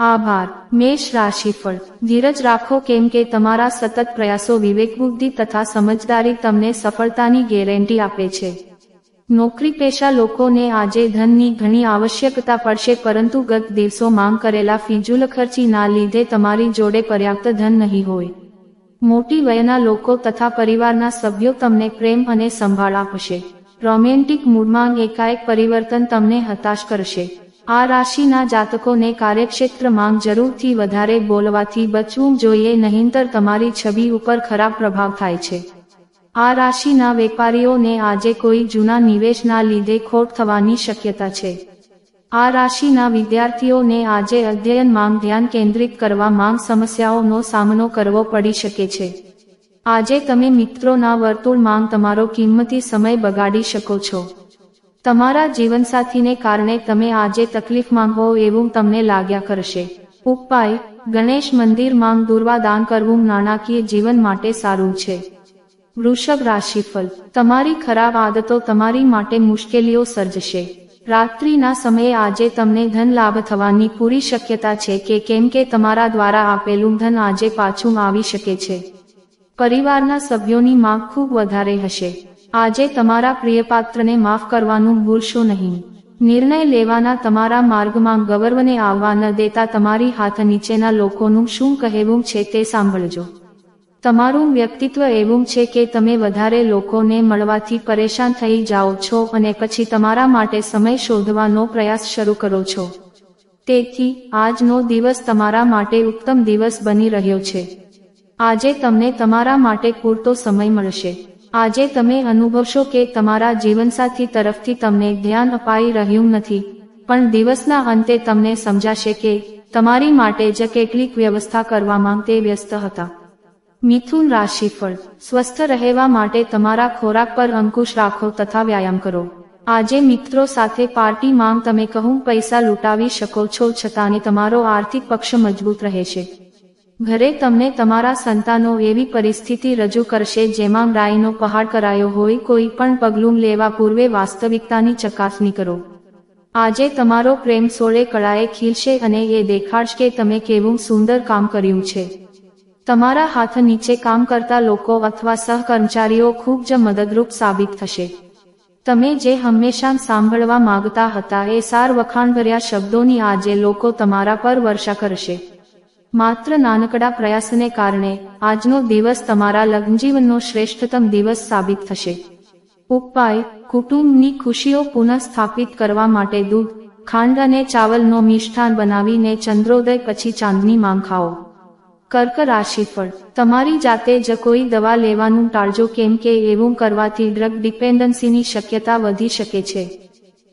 આભાર. મેષ રાશિફળ. ધીરજ રાખો કેમ કે તમારા સતત પ્રયાસો વિવેક, બુદ્ધિ તથા સમજદારી તમને સફળતાની ગેરંટી આપે છે. નોકરી પેશા લોકોને આજે ધનની ઘણી આવશ્યકતા પડશે, પરંતુ ગત દિવસો માંગ કરેલા ફિજુલ ખર્ચીના લીધે તમારી જોડે પર્યાપ્ત ધન નહીં હોય. મોટી વયના લોકો તથા પરિવારના સભ્યો તમને પ્રેમ અને સંભાળ આપશે. રોમેન્ટિક મૂડમાં એકાએક પરિવર્તન તમને હતાશ કરશે. આ રાશિના જાતકોને કાર્યક્ષેત્રમાં જરૂરથી વધારે બોલવાથી બચવું જોઈએ, નહીંતર તમારી છબી ઉપર ખરાબ પ્રભાવ થાય છે. આ રાશિના વેપારીઓને આજે કોઈ જૂના નિવેશના લીધે ખોટ થવાની શક્યતા છે. આ રાશિના વિદ્યાર્થીઓને આજે અધ્યયનમાં ધ્યાન કેન્દ્રિત કરવા માંગ સમસ્યાઓનો સામનો કરવો પડી શકે છે. આજે તમે મિત્રોના વર્તુળમાં તમારો કિંમતી સમય બગાડી શકો છો. તમારા જીવનસાથીને કારણે તમે આજે તકલીફમાં હો એવું તમને લાગ્યા કરશે. ઉપાય, ગણેશ મંદિરમાં દુર્વા દાન કરવું નાણાકીય જીવન માટે સારું છે. વૃષભ રાશિફળ, તમારી ખરાબ આદતો તમારી માટે મુશ્કેલીઓ સર્જશે. રાત્રિના સમયે આજે તમને ધન લાભ થવાની પૂરી શક્યતા છે કે કેમ કે તમારા દ્વારા આપેલું ધન આજે પાછું આવી શકે છે. પરિવારના સભ્યોની માંગ ખૂબ વધારે હશે. આજે તમારા પ્રિયપાત્રને માફ કરવાનું ભૂલશો નહીં. નિર્ણય લેવાના તમારા માર્ગમાં ગૌરવને આવવા ન દેતા તમારી હાથ નીચેના લોકોનું શું કહેવું છે તે સાંભળજો. તમારું વ્યક્તિત્વ એવું છે કે તમે વધારે લોકોને મળવાથી પરેશાન થઈ જાઓ છો અને પછી તમારા માટે સમય શોધવાનો પ્રયાસ શરૂ કરો છો. તેથી, આજનો દિવસ તમારા માટે ઉત્તમ દિવસ બની રહ્યો છે. આજે તમને તમારા માટે પૂરતો સમય મળશે. આજે તમે અનુભવશો કે તમારા જીવનસાથી તરફથી તમને ધ્યાન અપાઈ રહ્યું નથી. પણ દિવસના અંતે તમને સમજાશે કે તમારી માટે જ કેટલીક વ્યવસ્થા કરવામાં તે વ્યસ્ત હતા. મિથુન રાશિફળ. સ્વસ્થ રહેવા માટે તમારા ખોરાક પર અંકુશ રાખો તથા વ્યાયામ કરો. આજે મિત્રો સાથે પાર્ટી માંગ તમે કહું પૈસા લૂંટાવી શકો છો છતાંની તમારો આર્થિક પક્ષ મજબૂત રહેશે. ઘરે તમને તમારા સંતાનો એવી પરિસ્થિતિ રજૂ કરશે જેમાં ગાયનો પહાડ કરાયો હોય કોઈ પણ પગલું લેવા પૂર્વે વાસ્તવિકતાની ચકાસણી કરો. આજે તમારો પ્રેમ સોળે કળાએ ખીલશે અને એ દેખાડશે કે તમે કેવું સુંદર કામ કર્યું છે. તમારા હાથ નીચે કામ કરતા લોકો અથવા સહકર્મચારીઓ ખૂબ જ મદદરૂપ સાબિત થશે. તમે જે હંમેશા સાંભળવા માંગતા હતા એ સાર વખાણભર્યા શબ્દોની આજે લોકો તમારા પર વર્ષા કરશે. માત્ર નાનકડા પ્રયાસને કારણે આજનો દિવસ તમારા લગ્નજીવનનો શ્રેષ્ઠતમ દિવસ સાબિત થશે. ઉપાય, કુટુંબની ખુશીઓ પુનઃસ્થાપિત કરવા માટે દૂધ, ખાંડ અને ચાવલનો મિષ્ઠાન બનાવીને ચંદ્રોદય પછી ચાંદની માંગ ખાઓ. કર્ક રાશિફળ, તમારી જાતે જ કોઈ દવા લેવાનું ટાળજો કેમ કે એવું કરવાથી ડ્રગ ડિપેન્ડન્સીની શક્યતા વધી શકે છે.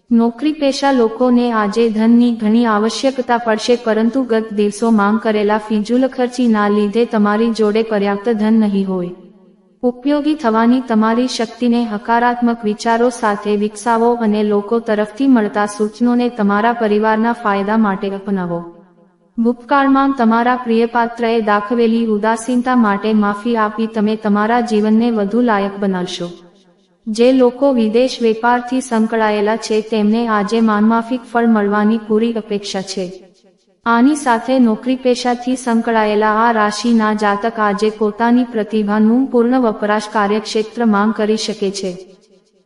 નોકરી પેશા લોકોને આજે ધનની ઘણી આવશ્યકતા પડશે, પરંતુ ગત દિવસો માંગ કરેલા ફિજુલ ખર્ચીના લીધે તમારી જોડે પર્યાપ્ત ધન નહીં હોય. ઉપયોગી થવાની તમારી શક્તિને હકારાત્મક વિચારો સાથે વિકસાવો અને લોકો તરફથી મળતા સૂચનોને તમારા પરિવારના ફાયદા માટે અપનાવો. ભૂતકાળમાં તમારા પ્રિયપાત્રએ દાખવેલી ઉદાસીનતા માટે માફી આપી તમે તમારા જીવનને વધુ લાયક બનાવશો. જે લોકો વિદેશ વેપારથી સંકળાયેલા છે તેમને આજે માનમાફિક ફળ મળવાની પૂરી અપેક્ષા છે. આની સાથે નોકરી પેશાથી સંકળાયેલા આ રાશિના જાતક આજે પોતાની પ્રતિભાનું પૂર્ણ વપરાશ કાર્યક્ષેત્ર માંગ કરી શકે છે.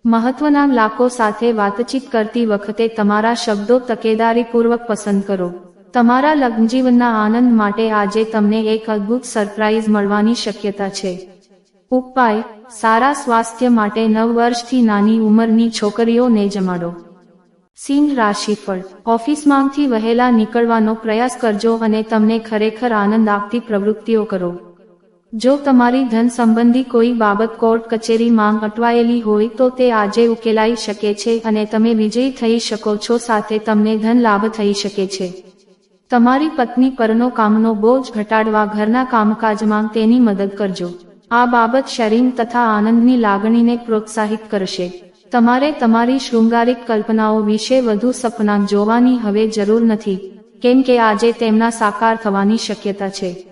મહત્વના લાકો સાથે વાતચીત કરતી વખતે તમારા શબ્દો તકેદારીપૂર્વક પસંદ કરો. તમારા લગ્નજીવનના આનંદ માટે આજે તમને એક અદ્ભુત સરપ્રાઇઝ મળવાની શક્યતા છે. ઉપાય, સારા સ્વાસ્થ્ય માટે નવ વર્ષથી નાની ઉંમરની છોકરીઓને જમાડો. સિંહ રાશિફળ ઓફિસમાંથી વહેલા નીકળવાનો પ્રયાસ કરજો અને તમને ખરેખર આનંદ આપતી પ્રવૃત્તિઓ કરો. જો તમારી ધન સંબંધી કોઈ બાબત કોર્ટ કચેરી માંગ અટવાયેલી હોય તો તે આજે ઉકેલાઈ શકે છે અને તમે વિજયી થઈ શકો છો સાથે તમને ધન લાભ થઈ શકે છે. તમારી પત્ની પરનો કામનો બોજ ઘટાડવા ઘરના કામકાજમાં તેની મદદ કરજો. આ બાબત શરીર તથા આનંદની લાગણીને પ્રોત્સાહિત કરશે. તમારે તમારી શૃંગારિક કલ્પનાઓ વિશે વધુ સપના જોવાની હવે જરૂર નથી, કેમ કે આજે તેમના સાકાર થવાની શક્યતા છે.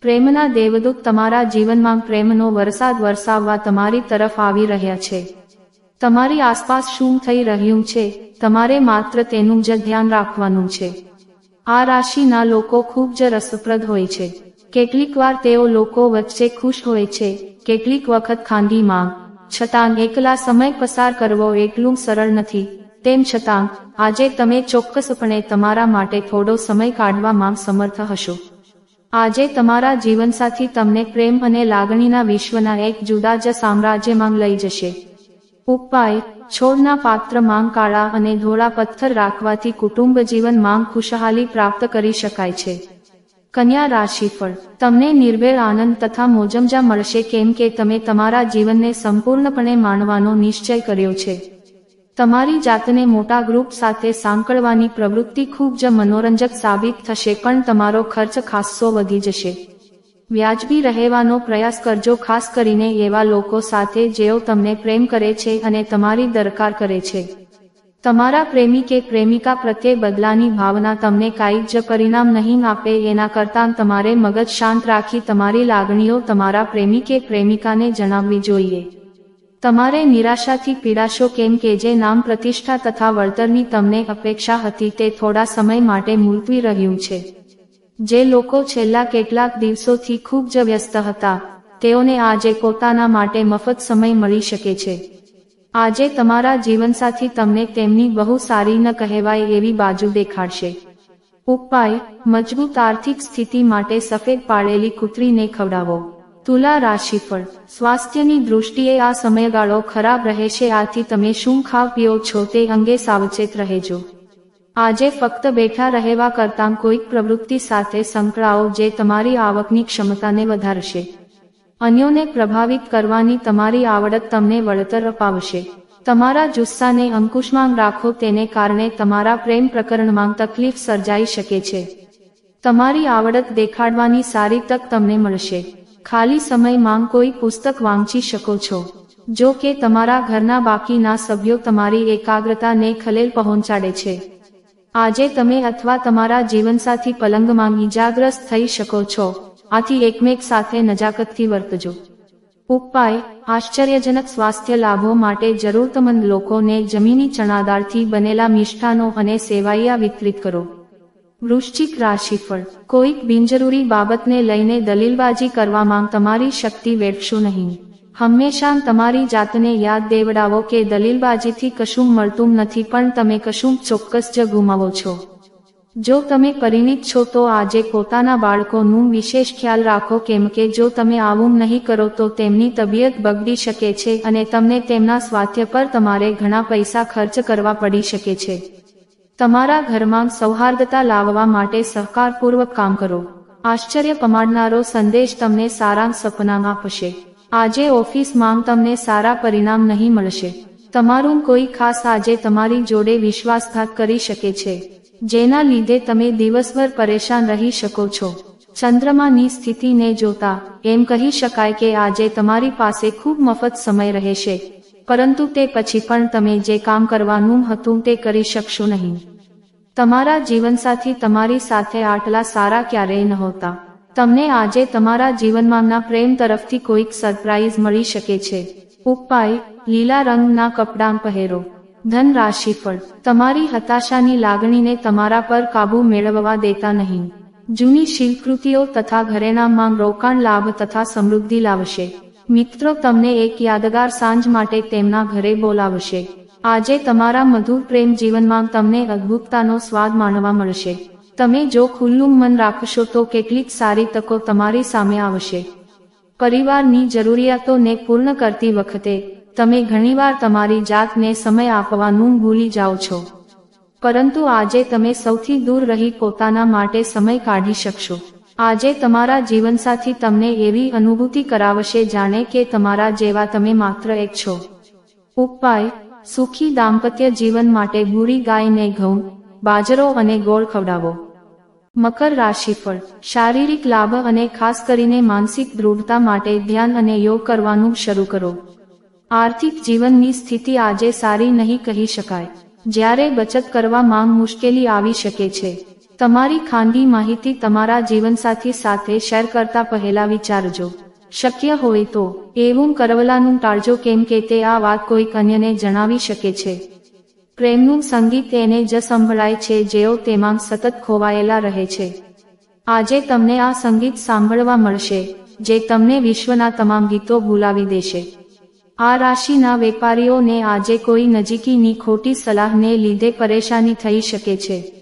પ્રેમના દેવદૂત તમારા જીવનમાં પ્રેમનો વરસાદ વરસાવવા તમારી તરફ આવી રહ્યા છે. તમારી આસપાસ શું થઈ રહ્યું છે, તમારે માત્ર તેનું જ ધ્યાન રાખવાનું છે. આ રાશિના લોકો ખૂબ જ રસપ્રદ હોય છે. કેટલીક વાર તેઓ લોકો વચ્ચે ખુશ હોય છે, કેટલીક વખત ખાનગી માંગ. છતાં એકલા સમય પસાર કરવો એટલું સરળ નથી. તેમ છતાં, આજે તમે ચોક્કસપણે તમારા માટે થોડો સમય કાઢવામાં સમર્થ હશો. આજે તમારા જીવનસાથી તમને પ્રેમ અને લાગણીના વિશ્વના એક જુદા જ સામ્રાજ્યમાં લઈ જશે. ઉપાય, છોડના પાત્ર માંગ કાળા અને ધોળા પથ્થર રાખવાથી કુટુંબ જીવન માંગ ખુશહાલી પ્રાપ્ત કરી શકાય છે. કન્યા રાશિફળ. તમને નિર્ભેળ આનંદ તથા મોજમજા મળશે કેમ કે તમે તમારા જીવનને સંપૂર્ણપણે માણવાનો નિશ્ચય કર્યો છે. તમારી જાતને મોટા ગ્રુપ સાથે સાંકળવાની પ્રવૃત્તિ ખૂબ જ મનોરંજક સાબિત થશે પણ તમારો ખર્ચ ખાસ્સો વધી જશે. વ્યાજબી રહેવાનો પ્રયાસ કરજો ખાસ કરીને એવા લોકો સાથે જેઓ તમને પ્રેમ કરે છે અને તમારી દરકાર કરે છે. તમારા પ્રેમી કે પ્રેમિકા પ્રત્યે બદલાની ભાવના તમને કાંઈ જ પરિણામ નહીં આપે, એના કરતાં તમારે મગજ શાંત રાખી તમારી લાગણીઓ તમારા પ્રેમી કે પ્રેમિકાને જણાવવી જોઈએ. તમારે નિરાશાથી પીડાશો કેમ કે જે નામ પ્રતિષ્ઠા તથા વળતરની તમને અપેક્ષા હતી તે થોડા સમય માટે મુલતવી રહ્યું છે. જે લોકો છેલ્લા કેટલાક દિવસોથી ખૂબ જ વ્યસ્ત હતા, તેઓને આજે પોતાના માટે મફત સમય મળી શકે છે. આજે તમારા જીવનસાથી તમને તેમની બહુ સારી ન કહેવાય એવી બાજુ દેખાડશે. ઉપાય, મજબૂત આર્થિક સ્થિતિ માટે સફેદ પાડેલી કૂતરીને ખવડાવો. તુલા રાશિફળ સ્વાસ્થ્યની દૃષ્ટિએ આ સમયગાળો ખરાબ રહેશે, આથી તમે શું ખાવ પીઓ છો તે અંગે સાવચેત રહેજો. આજે ફક્ત બેઠા રહેવા કરતાં કોઈક પ્રવૃત્તિ સાથે સંકળાઓ જે તમારી આવકની ક્ષમતાને વધારશે. અન્યોને પ્રભાવિત કરવાની તમારી આવડત તમને વળતર અપાવશે. તમારા જુસ્સાને અંકુશમાં રાખો તેને કારણે તમારા પ્રેમ પ્રકરણમાં તકલીફ સર્જાઈ શકે છે. તમારી આવડત દેખાડવાની સારી તક તમને મળશે. ખાલી સમયમાં કોઈ પુસ્તક વાંચી શકો છો. જો કે તમારા ઘરના બાકીના સભ્યો તમારી એકાગ્રતાને ખલેલ પહોંચાડે છે. આજે તમે અથવા તમારા જીવનસાથી પલંગમાં ઇજાગ્રસ્ત થઈ શકો છો. આથી એકમેક સાથે નજાકતથી વર્તજો. ઉપાય, આશ્ચર્યજનક સ્વાસ્થ્ય લાભો માટે જરૂરતમંદ લોકોને જમીની ચણાદાળથી બનેલા મિષ્ઠાનો અને સેવાઈયા વિતરિત કરો. વૃશ્ચિક રાશિફળ, કોઈક બિનજરૂરી બાબતને લઈને દલીલબાજી કરવામાં તમારી શક્તિ વેઠશો નહીં. હંમેશા તમારી જાતને યાદ દેવડાવો કે દલીલબાજીથી કશું મળતું નથી પણ તમે કશું ચોક્કસ જ ગુમાવો છો. જો તમે પરિણિત છો તો આજે પોતાના બાળકોનું વિશેષ ખ્યાલ રાખો કેમ કે જો તમે આવું નહીં કરો તો તેમની તબિયત બગડી શકે છે અને તમને તેમના સ્વાસ્થ્ય પર તમારે ઘણા પૈસા ખર્ચ કરવા પડી શકે છે. તમારા ઘરમાં સૌહાર્દતા લાવવા માટે સહકારપૂર્વક કામ કરો. આશ્ચર્ય પમાડનારો સંદેશ તમને સારા સપના આપશે. આજે ઓફિસમાં તમને સારા પરિણામ નહીં મળશે. તમારું કોઈ ખાસ આજે તમારી જોડે વિશ્વાસઘાત કરી શકે છે. જેના લીધે તમે દિવસભર પરેશાન રહી શકો છો. ચંદ્રમાની સ્થિતિને જોતા એમ કહી શકાય કે આજે તમારી પાસે ખૂબ મફત સમય રહેશે. પરંતુ તે પછી પણ તમે જે કામ કરવાનું હતું તે કરી શકશો નહીં. તમારા જીવનસાથી તમારી સાથે આટલા સારા ક્યારેય નહોતા. તમને આજે તમારા જીવનમાંના પ્રેમ તરફથી કોઈક સરપ્રાઇઝ મળી શકે છે. ઉપાય, લીલા રંગના કપડાં પહેરો. ધન રાશિફળ તમારી હતાશાની લાગણીને તમારા પર કાબુ મેળવવા દેતા નહીં. જૂની શિલ્પકૃતિઓ તથા ઘરેણામાં રોકાણ લાભ તથા સમૃદ્ધિ લાવશે. મિત્રો, તમને એક યાદગાર સાંજ માટે તેમના ઘરે બોલાવશે. આજે તમારા મધુર પ્રેમ જીવનમાં તમને અદ્ભુતતાનો સ્વાદ માણવા મળશે. તમે જો ખુલ્લું મન રાખશો તો કેટલીક સારી તકો તમારી સામે આવશે. પરિવારની જરૂરિયાતોને પૂર્ણ કરતી વખતે તમે ઘણીવાર તમારી જાતને સમય આપવાનું ભૂલી જાઓ છો. પરંતુ આજે તમે સૌથી દૂર રહી પોતાના માટે સમય કાઢી શકશો. આજે તમારા જીવનસાથી તમને એવી અનુભૂતિ કરાવશે જાણે કે તમારા જેવા તમે માત્ર એક છો. ઉપાય, સુખી દાંપત્ય જીવન માટે ગુરી ગાયને ઘઉં, બાજરો અને ગોળ ખવડાવો. મકર રાશિફળ, શારીરિક લાભ અને ખાસ કરીને માનસિક દૃઢતા માટે ધ્યાન અને યોગ કરવાનું શરૂ કરો. આર્થિક જીવનની સ્થિતિ આજે સારી નહીં કહી શકાય. જ્યારે બચત કરવા માંગ મુશ્કેલી આવી શકે છે. તમારી ખાનગી માહિતી તમારા જીવનસાથી સાથે શેર કરતા પહેલા વિચારજો. શક્ય હોય તો, એવું કરવલાનું ટાળજો કેમ કે તે આ વાત કોઈક અન્યને જણાવી શકે છે. પ્રેમનું સંગીત એને જ સંભળાય છે જેઓ તેમાં સતત ખોવાયેલા રહે છે. આજે તમને આ સંગીત સાંભળવા મળશે, જે તમને વિશ્વના તમામ ગીતો ભૂલાવી દેશે. આ રાશિના વેપારીઓને આજે કોઈ નજીકીની ખોટી સલાહને લીધે પરેશાની થઈ શકે છે.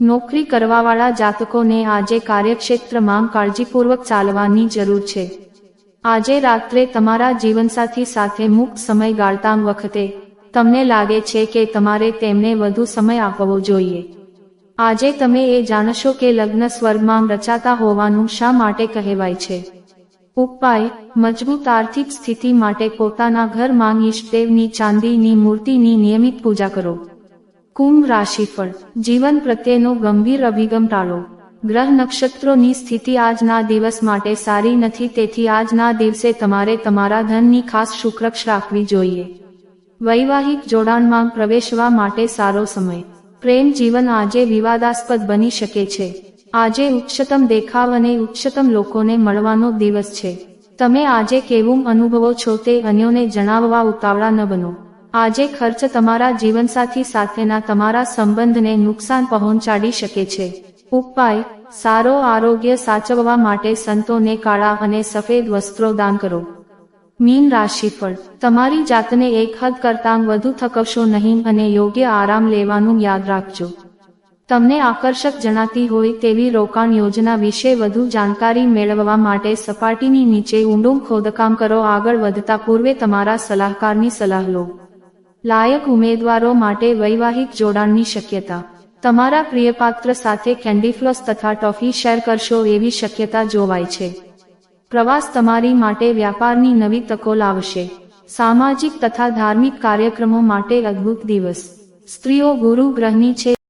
નોકરી કરવાવાળા જાતકોને આજે કાર્યક્ષેત્રમાં કાળજીપૂર્વક ચાલવાની જરૂર છે. આજે રાત્રે તમારા જીવનસાથી સાથે મુક્ત સમય ગાળતા વખતે, તમને લાગે છે કે તમારે તેમને વધુ સમય આપવો જોઈએ. આજે તમે એ જાણશો કે લગ્ન સ્વર્ગમાં રચાતા હોવાનું શા માટે કહેવાય છે? ઉપાય મજબૂત આર્થિક સ્થિતિ માટે પોતાના ઘરમાં ઈષ્ટદેવની ચાંદીની મૂર્તિની નિયમિત પૂજા કરો. કુંભ રાશિફળ, જીવન પ્રત્યેનો ગંભીર અભિગમ ટાળો. ગ્રહ નક્ષત્રોની સ્થિતિ આજના દિવસ માટે સારી નથી, તેથી આજના દિવસે તમારે તમારા ધનની ખાસ શુક્રક્ષ રાખવી જોઈએ. વૈવાહિક જોડાણમાં પ્રવેશવા માટે સારો સમય. પ્રેમ જીવન આજે વિવાદાસ્પદ બની શકે છે. આજે ઉચ્ચતમ દેખાવ અને ઉચ્ચતમ લોકોને મળવાનો દિવસ છે. તમે આજે કેવું અનુભવો છો તે અન્યોને જણાવવા ઉતાવળા ન બનો. આજે ખર્ચ તમારા જીવનસાથી સાથેના તમારા સંબંધને નુકસાન પહોંચાડી શકે છે. ઉપાય, સારો આરોગ્ય સાચવવા માટે સંતોને કાળા અને સફેદ વસ્ત્રો દાન કરો. મીન રાશિફળ, તમારી જાતને એક હદ કરતાં વધુ થકવશો નહીં અને યોગ્ય આરામ લેવાનું યાદ રાખજો. તમને આકર્ષક જણાતી હોય તેવી રોકાણ યોજના વિશે વધુ જાણકારી મેળવવા માટે સપાટીની નીચે ઊંડું ખોદકામ કરો. આગળ વધતા પૂર્વે તમારા સલાહકારની સલાહ લો. લાયક ઉમેદવારો માટે વૈવાહિક જોડાણની શક્યતા. તમારા પ્રિયપાત્ર સાથે કેન્ડીફ્લોસ તથા ટોફી શેર કરશો એવી શક્યતા જોવાય છે. પ્રવાસ તમારી માટે વ્યાપારની નવી તકો લાવશે. સામાજિક તથા ધાર્મિક કાર્યક્રમો માટે અદ્ભુત દિવસ. સ્ત્રીઓ ગુરુ ગ્રહની છે.